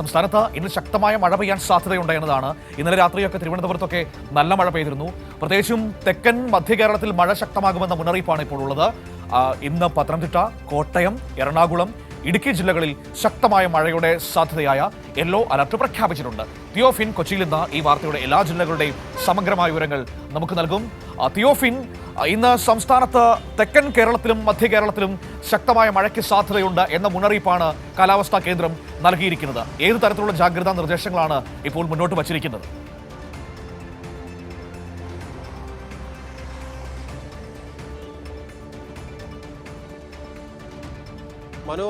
സംസ്ഥാനത്ത് ഇന്ന് ശക്തമായ മഴ പെയ്യാൻ സാധ്യതയുണ്ട് എന്നതാണ്. ഇന്നലെ രാത്രിയൊക്കെ തിരുവനന്തപുരത്തൊക്കെ നല്ല മഴ പെയ്തിരുന്നു. പ്രത്യേകിച്ചും തെക്കൻ മധ്യ കേരളത്തിൽ മഴ ശക്തമാകുമെന്ന മുന്നറിയിപ്പാണ് ഇപ്പോൾ ഉള്ളത്. ഇന്ന് പത്തനംതിട്ട കോട്ടയം എറണാകുളം ഇടുക്കി ജില്ലകളിൽ ശക്തമായ മഴയുടെ സാധ്യതയായ യെല്ലോ അലർട്ട് പ്രഖ്യാപിച്ചിട്ടുണ്ട്. തിയോഫിൻ കൊച്ചിയിൽ നിന്ന് ഈ വാർത്തയുടെ എല്ലാ ജില്ലകളുടെയും സമഗ്രമായ വിവരങ്ങൾ നമുക്ക് നൽകും. തിയോഫിൻ ഇന്ന് സംസ്ഥാനത്ത് തെക്കൻ കേരളത്തിലും മധ്യ കേരളത്തിലും ശക്തമായ മഴയ്ക്ക് സാധ്യതയുണ്ട് എന്ന മുന്നറിയിപ്പാണ് കാലാവസ്ഥാ കേന്ദ്രം നൽകിയിരിക്കുന്നത്. ഏത് തരത്തിലുള്ള ജാഗ്രതാ നിർദ്ദേശങ്ങളാണ് ഇപ്പോൾ മുന്നോട്ട് വച്ചിരിക്കുന്നത്? മനു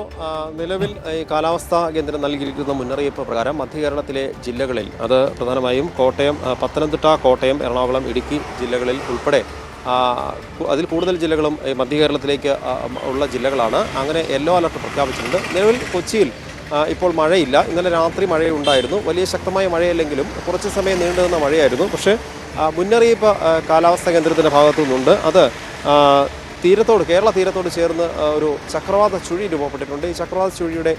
നിലവിൽ ഈ കാലാവസ്ഥാ കേന്ദ്രം നൽകിയിരിക്കുന്ന മുന്നറിയിപ്പ് പ്രകാരം മധ്യകേരളത്തിലെ ജില്ലകളിൽ അത് പ്രധാനമായും കോട്ടയം പത്തനംതിട്ട കോട്ടയം എറണാകുളം ഇടുക്കി ജില്ലകളിൽ ഉൾപ്പെടെ അതിൽ കൂടുതൽ ജില്ലകളും മധ്യ കേരളത്തിലേക്ക് ഉള്ള ജില്ലകളാണ്. അങ്ങനെ യെല്ലോ അലർട്ട് പ്രഖ്യാപിച്ചിട്ടുണ്ട്. നിലവിൽ കൊച്ചിയിൽ ഇപ്പോൾ മഴയില്ല. ഇന്നലെ രാത്രി മഴയുണ്ടായിരുന്നു. വലിയ ശക്തമായ മഴയല്ലെങ്കിലും കുറച്ച് സമയം നീണ്ടു നിന്ന മഴയായിരുന്നു. പക്ഷേ മുന്നറിയിപ്പ് കാലാവസ്ഥാ കേന്ദ്രത്തിന്റെ ഭാഗത്തു നിന്നുണ്ട്. അത് തീരത്തോട് കേരള തീരത്തോട് ചേർന്ന് ഒരു ചക്രവാത ചുഴി രൂപപ്പെട്ടിട്ടുണ്ട്. ഈ ചക്രവാത ചുഴിയുടെ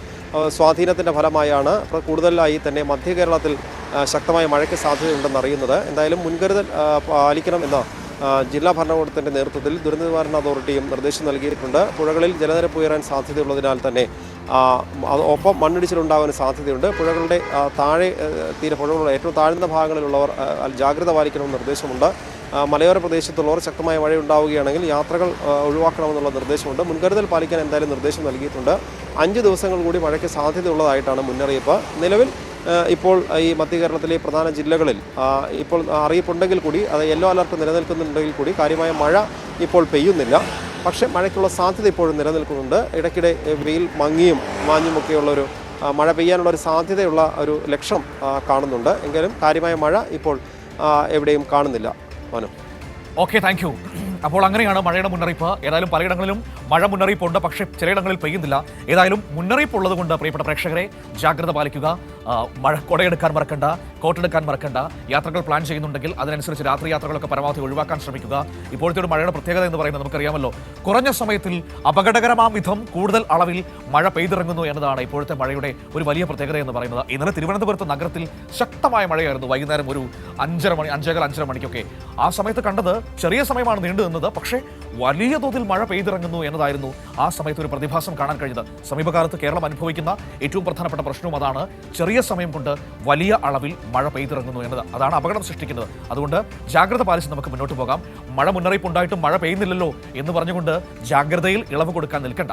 സ്വാധീനത്തിന്റെ ഫലമായാണ് കൂടുതലായി തന്നെ മധ്യ കേരളത്തിൽ ശക്തമായ മഴയ്ക്ക് സാധ്യതയുണ്ടെന്ന് അറിയുന്നത് എന്തായാലും മുൻകരുതൽ പാലിക്കണം ആ, ജില്ലാ ഭരണകൂടത്തിന്റെ നേതൃത്വത്തിൽ ദുരന്ത നിവാരണ അതോറിറ്റിയും നിർദ്ദേശം നൽകിയിട്ടുണ്ട്. പുഴകളിൽ ജലനിരപ്പ് ഉയരാൻ സാധ്യതയുള്ളതിനാൽ തന്നെ ഒപ്പം മണ്ണിടിച്ചിലുണ്ടാകാൻ സാധ്യതയുണ്ട്. പുഴകളുടെ താഴെ തീരെ പുഴകളുടെ ഏറ്റവും താഴ്ന്ന ഭാഗങ്ങളിലുള്ളവർ ജാഗ്രത പാലിക്കണമെന്ന് നിർദ്ദേശമുണ്ട്. മലയോര പ്രദേശത്തുള്ളവർ ശക്തമായ മഴ ഉണ്ടാവുകയാണെങ്കിൽ യാത്രകൾ ഒഴിവാക്കണമെന്നുള്ള നിർദ്ദേശമുണ്ട്. മുൻകരുതൽ പാലിക്കാൻ എന്തായാലും നിർദ്ദേശം നൽകിയിട്ടുണ്ട്. അഞ്ച് ദിവസങ്ങൾ കൂടി മഴയ്ക്ക് സാധ്യതയുള്ളതായിട്ടാണ് മുന്നറിയിപ്പ്. നിലവിൽ ഇപ്പോൾ ഈ മധ്യ കേരളത്തിലെ പ്രധാന ജില്ലകളിൽ ഇപ്പോൾ അറിയിപ്പുണ്ടെങ്കിൽ കൂടി അത് യെല്ലോ അലർട്ട് നിലനിൽക്കുന്നുണ്ടെങ്കിൽ കൂടി കാര്യമായ മഴ ഇപ്പോൾ പെയ്യുന്നില്ല. പക്ഷേ മഴയ്ക്കുള്ള സാധ്യത ഇപ്പോഴും നിലനിൽക്കുന്നുണ്ട്. ഇടയ്ക്കിടെ വെയിൽ മങ്ങിയും മാഞ്ഞുമൊക്കെയുള്ള ഒരു മഴ പെയ്യാനുള്ള ഒരു സാധ്യതയുള്ള ഒരു ലക്ഷം കാണുന്നുണ്ട്. എങ്കിലും കാര്യമായ മഴ ഇപ്പോൾ എവിടെയും കാണുന്നില്ല. മനു. Okay thank you. അപ്പോൾ അങ്ങനെയാണ് മഴയുടെ മുന്നറിയിപ്പ്. ഏതായാലും പലയിടങ്ങളിലും മഴ മുന്നറിയിപ്പുണ്ട് പക്ഷേ ചിലയിടങ്ങളിൽ പെയ്യുന്നില്ല. ഏതായാലും മുന്നറിയിപ്പ് ഉള്ളത് കൊണ്ട് പ്രിയപ്പെട്ട പ്രേക്ഷകരെ ജാഗ്രത പാലിക്കുക. മഴ കൊടയെടുക്കാൻ മറക്കണ്ട കോട്ടെടുക്കാൻ മറക്കണ്ട. യാത്രകൾ പ്ലാൻ ചെയ്യുന്നുണ്ടെങ്കിൽ അതിനനുസരിച്ച് രാത്രി യാത്രകളൊക്കെ പരമാവധി ഒഴിവാക്കാൻ ശ്രമിക്കുക. ഇപ്പോഴത്തെ ഒരു മഴയുടെ പ്രത്യേകത എന്ന് പറയുന്നത് നമുക്കറിയാമല്ലോ. കുറഞ്ഞ സമയത്തിൽ അപകടകരമാം വിധം കൂടുതൽ അളവിൽ മഴ പെയ്തിറങ്ങുന്നു എന്നതാണ് ഇപ്പോഴത്തെ മഴയുടെ ഒരു വലിയ പ്രത്യേകത എന്ന് പറയുന്നത്. ഇന്നലെ തിരുവനന്തപുരത്ത് നഗരത്തിൽ ശക്തമായ മഴയായിരുന്നു. വൈകുന്നേരം ഒരു അഞ്ചര മണി അഞ്ചേകാൽ അഞ്ചര മണിക്കൊക്കെ. ആ സമയത്ത് കണ്ടത് ചെറിയ സമയമാണ് നീണ്ടു നിന്നത് പക്ഷേ വലിയ തോതിൽ മഴ പെയ്തിറങ്ങുന്നു എന്നതായിരുന്നു ആ സമയത്ത് ഒരു പ്രതിഭാസം കാണാൻ കഴിഞ്ഞത്. സമീപകാലത്ത് കേരളം അനുഭവിക്കുന്ന ഏറ്റവും പ്രധാനപ്പെട്ട പ്രശ്നവും അതാണ് ചെറിയ സമയം കൊണ്ട് വലിയ അളവിൽ മഴ പെയ്തിറങ്ങുന്നു എന്നത്. അതാണ് അപകടം സൃഷ്ടിക്കുന്നത്. അതുകൊണ്ട് ജാഗ്രത പാലിച്ച് നമുക്ക് മുന്നോട്ട് പോകാം. മഴ മുന്നറിയിപ്പ് ഉണ്ടായിട്ടും മഴ പെയ്യുന്നില്ലല്ലോ എന്ന് പറഞ്ഞുകൊണ്ട് ജാഗ്രതയിൽ ഇളവ് കൊടുക്കാൻ നിൽക്കണ്ട.